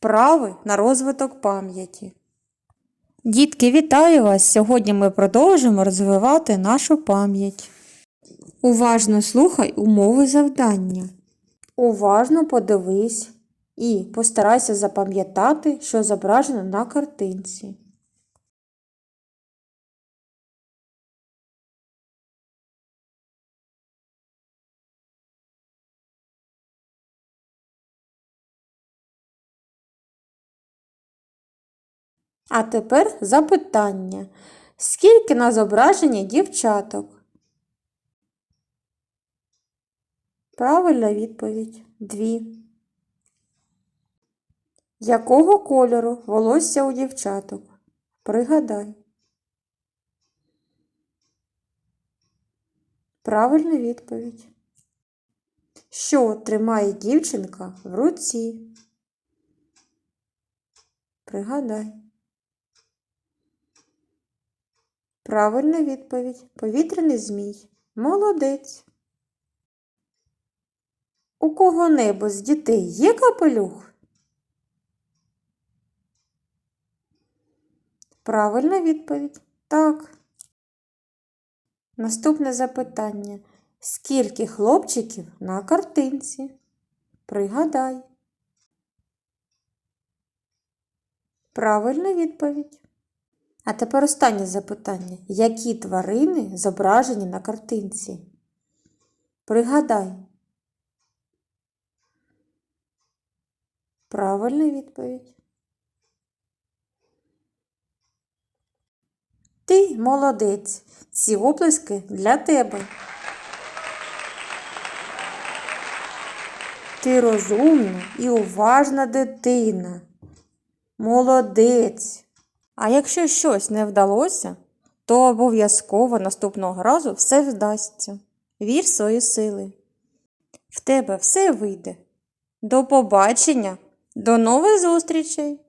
Вправи на розвиток пам'яті. Дітки, вітаю вас! Сьогодні ми продовжимо розвивати нашу пам'ять. Уважно слухай умови завдання. Уважно подивись і постарайся запам'ятати, що зображено на картинці. А тепер запитання. Скільки на зображенні дівчаток? Правильна відповідь. Дві. Якого кольору волосся у дівчаток? Пригадай. Правильна відповідь. Що тримає дівчинка в руці? Пригадай. Правильна відповідь. Повітряний змій. Молодець. У кого-небудь з дітей є капелюх? Правильна відповідь. Так. Наступне запитання. Скільки хлопчиків на картинці? Пригадай. Правильна відповідь. А тепер останнє запитання. Які тварини зображені на картинці? Пригадай. Правильна відповідь. Ти молодець. Ці оплески для тебе. Ти розумна і уважна дитина. Молодець. А якщо щось не вдалося, то обов'язково наступного разу все вдасться. Вір свої сили. В тебе все вийде. До побачення, до нових зустрічей!